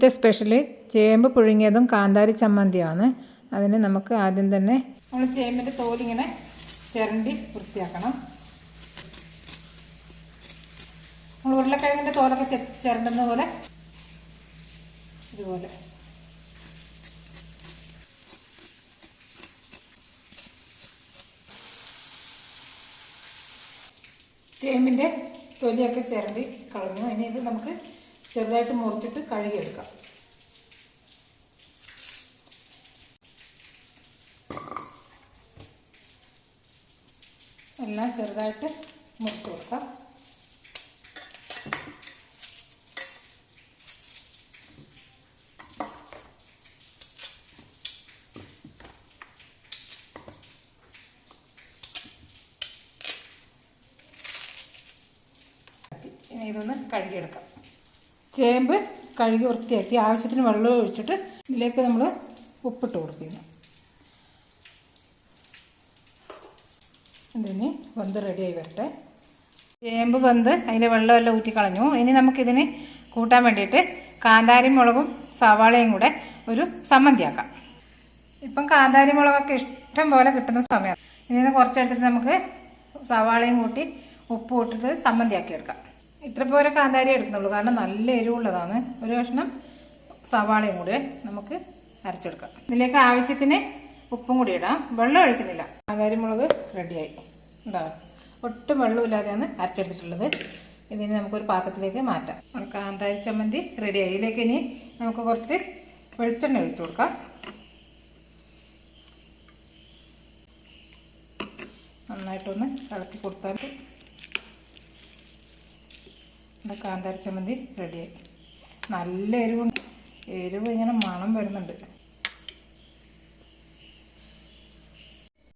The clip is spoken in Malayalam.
ഇന്നത്തെ സ്പെഷ്യൽ ചേമ്പ് പുഴുങ്ങിയതും കാന്താരി ചമ്മന്തിയാണ് അതിന് നമുക്ക് ആദ്യം തന്നെ നമ്മൾ ചേമ്പിന്റെ തോലിങ്ങനെ ചിരണ്ടി വൃത്തിയാക്കണം. നമ്മൾ ഉരുളക്കിഴങ്ങിന്റെ തോലൊക്കെ ചിരണ്ടുന്ന പോലെ ഇതുപോലെ. ചേമ്പിന്റെ തൊലിയൊക്കെ ചിരണ്ടി കളഞ്ഞു. ഇനി ഇത് നമുക്ക് ചെറുതായിട്ട് മുറിച്ചിട്ട് കഴുകിയെടുക്കാം. എല്ലാം ചെറുതായിട്ട് മുറിച്ച് കൊടുക്കാം. ഇതൊന്ന് കഴുകിയെടുക്കാം. ചേമ്പ് കഴുകി വൃത്തിയാക്കി ആവശ്യത്തിന് വെള്ളം ഒഴിച്ചിട്ട് ഇതിലേക്ക് നമ്മൾ ഉപ്പിട്ട് കൊടുക്കുന്നു. ഇതിന് വെന്ത് റെഡിയായി വരട്ടെ. ചേമ്പ് വെന്ത് അതിന്റെ വെള്ളമെല്ലാം ഊറ്റിക്കളഞ്ഞു ഇനി നമുക്കിതിന് കൂട്ടാൻ വേണ്ടിയിട്ട് കാന്താരി മുളകും സവാളയും കൂടെ ഒരു സമ്മന്തിയാക്കാം ഇപ്പം കാന്താരി മുളകൊക്കെ ഇഷ്ടം പോലെ കിട്ടുന്ന സമയമാണ് നിന്ന് കുറച്ചെടുത്തിട്ട് നമുക്ക് സവാളയും കൂട്ടി ഉപ്പ് ഇട്ടിട്ട് സമ്മന്തിയാക്കി എടുക്കാം. ഇത്ര പോലെ കാന്താരി എടുക്കുന്നുള്ളൂ. കാരണം നല്ല എരിവുള്ളതാണ്. ഒരു കഷ്ണം സവാളയും കൂടി നമുക്ക് അരച്ചെടുക്കാം. ഇതിലേക്ക് ആവശ്യത്തിന് ഉപ്പും കൂടി ഇടാം. വെള്ളം ഒഴിക്കുന്നില്ല. കാന്താരി മുളക് റെഡിയായി. ഉണ്ടാവും ഒട്ടും വെള്ളമില്ലാതെയാണ് അരച്ചെടുത്തിട്ടുള്ളത്. ഇതിന് നമുക്കൊരു പാത്രത്തിലേക്ക് മാറ്റാം. കാന്താരി ചമ്മന്തി റെഡിയായി. ഇതിലേക്ക് ഇനി നമുക്ക് കുറച്ച് വെളിച്ചെണ്ണ ഒഴിച്ചു കൊടുക്കാം. നന്നായിട്ടൊന്ന് ഇളക്കി കൊടുത്താൽ നമ്മുടെ കാന്താരി ചമ്മന്തി റെഡിയായി നല്ല എരിവുണ്ട്. എരിവ് ഇങ്ങനെ മണം വരുന്നുണ്ട്.